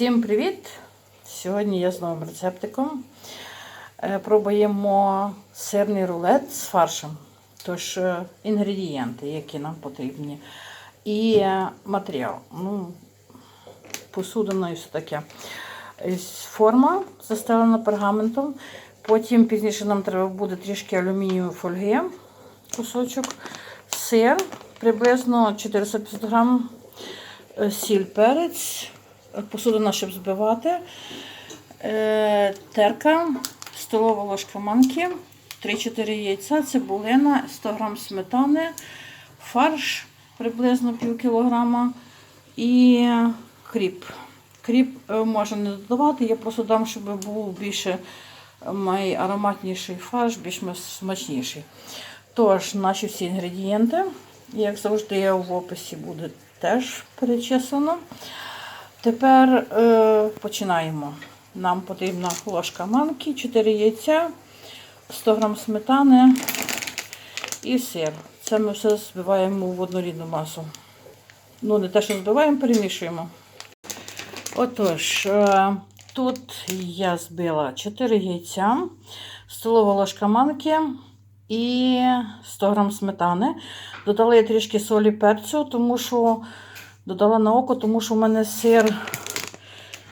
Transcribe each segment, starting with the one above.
Всім привіт! Сьогодні я з новим рецептиком. Е, Пробуємо сирний рулет з фаршем. Тож е, інгредієнти, які нам потрібні. І матеріал. Ну, посудина і все таке. Е, Форма застелена пергаментом. Потім пізніше нам треба буде трішки алюмінієвої фольги, кусочок, сир, приблизно 450 грам, сіль, перець, посудина, щоб збивати, е, терка, столова ложка манки, 3-4 яйця, цибулина, 100 грам сметани, фарш приблизно пів кілограма і кріп. Кріп е, можна не додавати, я просто дам, щоб був більше май ароматніший фарш, більш смачніший. Тож, наші всі інгредієнти, як завжди, в описі буде теж перечислено. Тепер е, починаємо. Нам потрібна ложка манки, 4 яйця, 100 г сметани і сир. Це ми все збиваємо в однорідну масу. Ну, не те, що збиваємо, перемішуємо. Отож, е, тут я збила 4 яйця, столова ложка манки і 100 грам сметани. Додала я трішки солі перцю, тому що додала на око, тому що в мене сир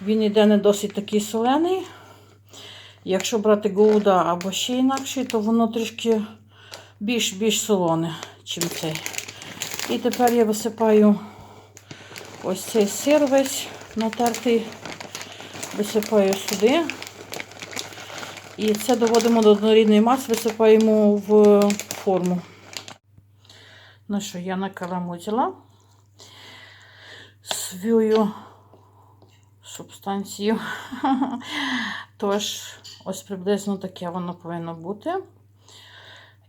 він йде не досить такий солений. Якщо брати гоуда або ще інакший, то воно трішки більш більш солоне, ніж цей. І тепер я висипаю ось цей сир весь натертий, висипаю сюди. І це доводимо до однорідної маси, висипаємо в форму. Ну що, я накаламутила свою субстанцію. Тож, ось приблизно таке воно повинно бути.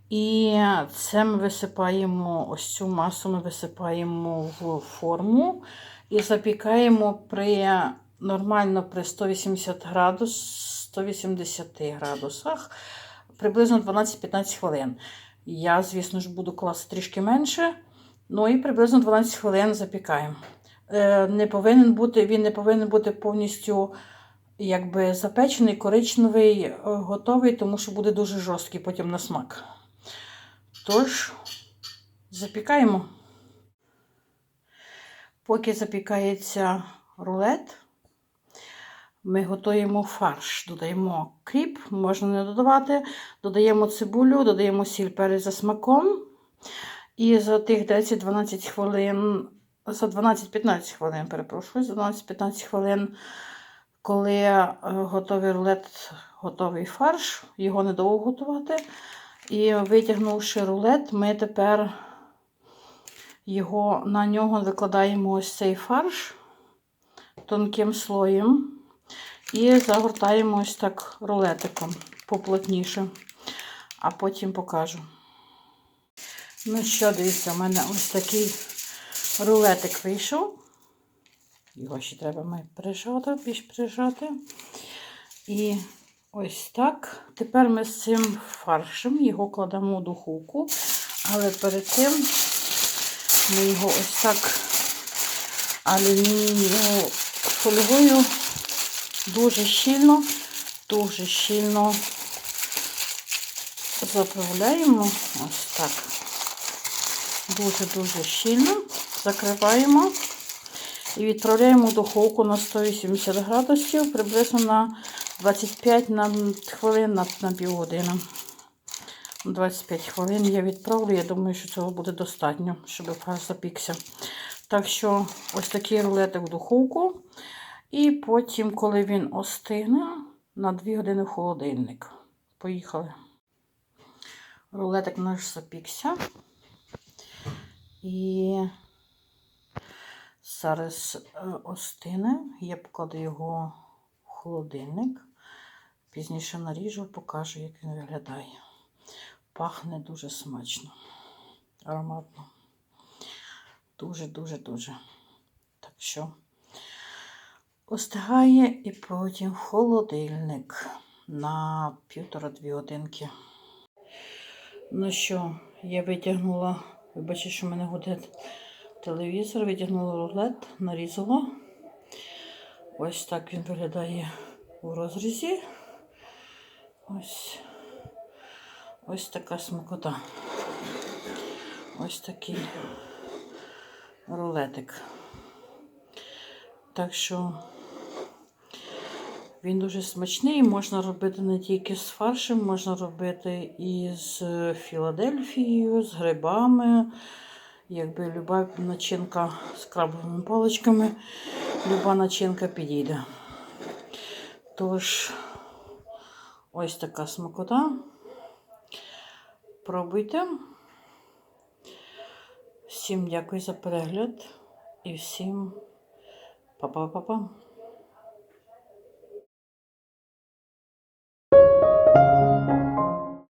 І це ми висипаємо, ось цю масу ми висипаємо в форму і запікаємо при нормально при 180 градус, 180 градусах приблизно 12-15 хвилин. Я, звісно ж, буду класти трішки менше. Ну і приблизно 12 хвилин запікаємо. Е, не повинен бути, Він не повинен бути повністю якби, запечений, коричневий, е, готовий, тому що буде дуже жорсткий потім на смак. Тож, запікаємо. Поки запікається рулет, ми готуємо фарш. Додаємо кріп, можна не додавати, додаємо цибулю, додаємо сіль перець за смаком. І за тих 10-12 хвилин, за 12-15 хвилин, перепрошую, за 12-15 хвилин, коли е, готовий рулет, готовий фарш, його недовго готувати. І витягнувши рулет, ми тепер його, на нього викладаємо ось цей фарш тонким слоєм і загортаємо ось так рулетиком поплотніше, а потім покажу. Ну що, дивіться, у мене ось такий рулетик вийшов. Його ще треба ми прижати, більш прижати. І ось так. Тепер ми з цим фаршем його кладемо у духовку, але перед тим ми його ось так алюмінієвою фольгою дуже щільно, дуже щільно заправляємо ось так. Дуже-дуже щільно закриваємо і відправляємо в духовку на 180 градусів, приблизно на 25 на хвилин на, на півгодини. 25 хвилин я відправлю. Я думаю, що цього буде достатньо, щоб фарш запікся. Так що, ось такий рулетик в духовку. І потім, коли він остигне, на 2 години в холодильник. Поїхали. Рулетик наш запікся. І зараз е, остине. Я покладу його в холодильник. Пізніше наріжу, покажу, як він виглядає. Пахне дуже смачно, ароматно. Дуже-дуже-дуже. Так що остигає і потім в холодильник на півтора-дві годинки. Ну що, я витягнула, ви бачите, що в мене гуде телевізор, витягнула рулет, нарізала. Ось так він виглядає у розрізі. Ось, ось така смакота. Ось такий рулетик. Так що він дуже смачний, можна робити не тільки з фаршем, можна робити і з Філадельфією, з грибами. Якби люба начинка з крабовими паличками, люба начинка підійде. Тож, ось така смакота. Пробуйте. Всім дякую за перегляд і всім па-па-па-па.